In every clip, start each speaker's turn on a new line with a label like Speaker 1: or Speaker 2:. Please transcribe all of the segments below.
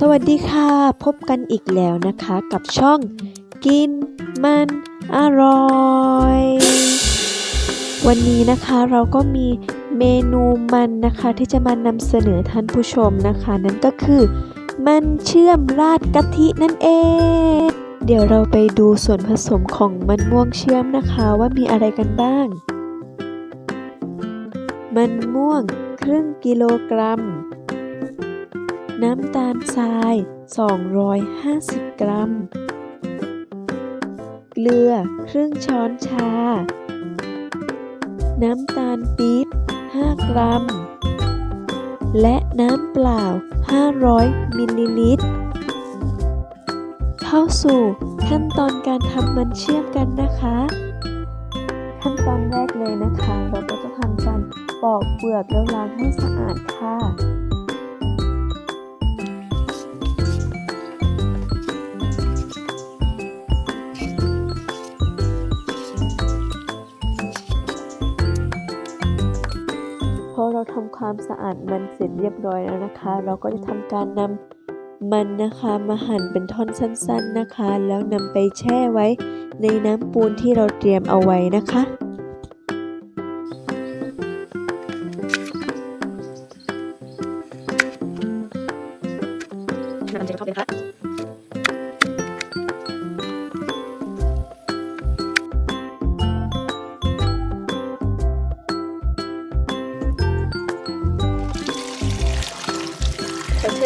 Speaker 1: สวัสดีค่ะ พบกันอีกแล้วนะคะกับช่องกินมันอร่อย วันนี้นะคะเราก็มีเมนูมันนะคะที่จะมานำเสนอท่านผู้ชมนะคะ นั่นก็คือ มันเชื่อมราดกะทินั่นเอง เดี๋ยวเราไปดูส่วนผสมของมันม่วงเชื่อมนะคะว่ามีอะไรกันบ้าง มันม่วงครึ่งกิโลกรัม น้ำตาลทราย 250 กรัม เกลือครึ่งช้อนชา น้ำตาลปี๊บ 5 กรัม และน้ำเปล่า 500 มิลลิลิตร เข้าสู่ขั้นตอนการทำมันเชื่อมกันนะคะ ขั้นตอนแรกเลยนะคะ เราก็จะทำการปอกเปลือกแล้วล้างให้สะอาดค่ะ พอเราทำความสะอาดมันเสร็จเรียบร้อยแล้วนะคะ เราก็จะทำการนำมันนะคะมาหั่นเป็นท่อนสั้นๆนะคะ แล้วนำไปแช่ไว้ในน้ำปูนที่เราเตรียมเอาไว้นะคะ
Speaker 2: น้ำจะเข้าไปนะคะ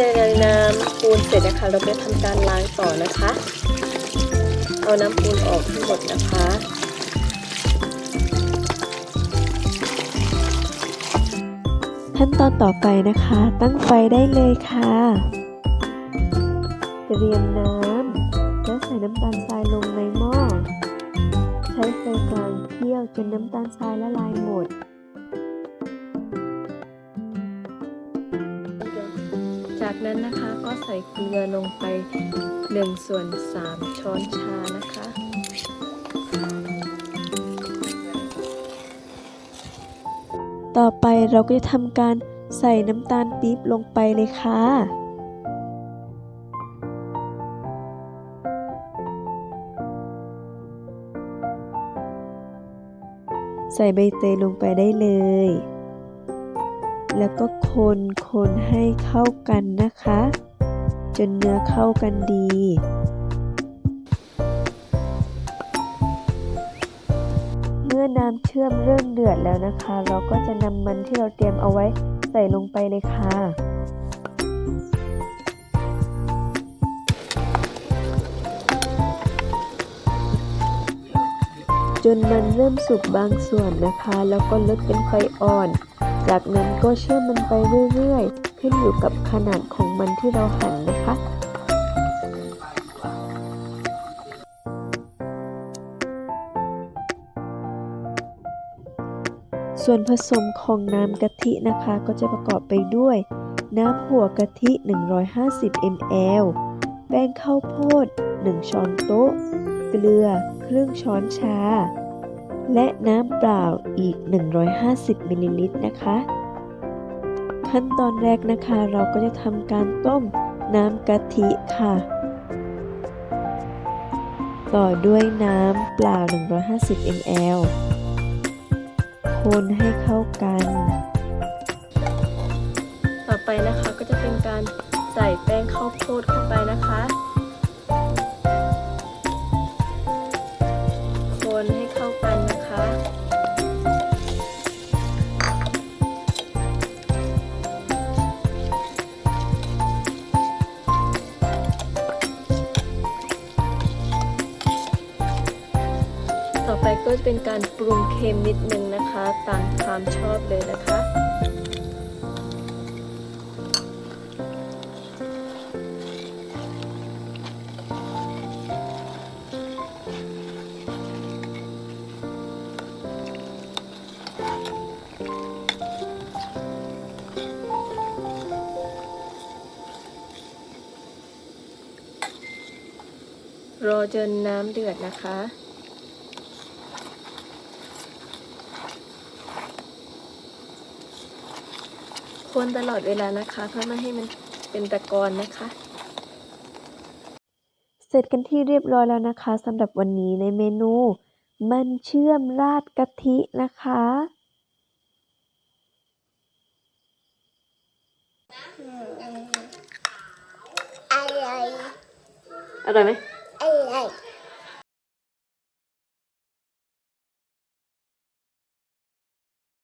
Speaker 2: พอแช่ในน้ำปูนเสร็จนะคะ เราก็ทำการล้างต่อนะคะ เอาน้ำปูนออกทั้งหมดนะคะ
Speaker 1: ขั้นตอนต่อไปนะคะ ตั้งไฟได้เลยค่ะเตรียมน้ำแล้วใส่น้ำตาลทรายลงในหม้อ ใช้ไฟกลางเคี่ยวจนน้ำตาลทรายละลายหมด
Speaker 2: นั้นนะคะ ก็ใส่เกลือลงไป1ส่วน3ช้อนชานะคะ
Speaker 1: ต่อไปเราก็จะทำการใส่น้ำตาลปี๊บลงไปเลยค่ะใส่ใบเตยลงไปได้เลย แล้วก็คนคนให้เข้ากันนะคะ จนเนื้อเข้ากันดีเมื่อน้ำเชื่อมเริ่มเดือดแล้วนะคะ เราก็จะนำมันที่เราเตรียมเอาไว้ใส่ลงไปเลยค่ะ จนมันเริ่มสุกบางส่วนนะคะ แล้วก็ลดเป็นไฟอ่อน จากนั้นก็เชื่อมมันไปเรื่อยๆ ขึ้นอยู่กับขนาดของมันที่เราหั่นนะคะส่วนผสมของน้ำกะทินะคะก็จะประกอบไปด้วย น้ำหัวกะทิ 150 ml แป้งข้าวโพด 1 ช้อนโต๊ะ เกลือ ครึ่งช้อนชา และน้ำเปล่าอีก 150มิลลิลิตรนะคะ ขั้นตอนแรกนะคะเราก็จะทำการต้มน้ำกะทิค่ะ ต่อด้วยน้ำเปล่า 150 ml คนให้เข้ากัน
Speaker 2: ต่อไปนะคะก็จะเป็นการใส่แป้งข้าวโพดเข้าไปนะคะ ก็จะเป็นการปรุงเค็มนิดนึงนะคะ ตามความชอบเลยนะคะรอจนน้ำเดือดนะคะ คนตลอดเวลานะคะ เพื่อไม่ให้มันเป็นตะกอนนะคะ
Speaker 1: เสร็จกันที่เรียบร้อยแล้วนะคะสำหรับวันนี้ในเมนู มันเชื่อมราดกะทินะคะ
Speaker 3: อะไร
Speaker 2: อร่อยไหม
Speaker 3: อะไร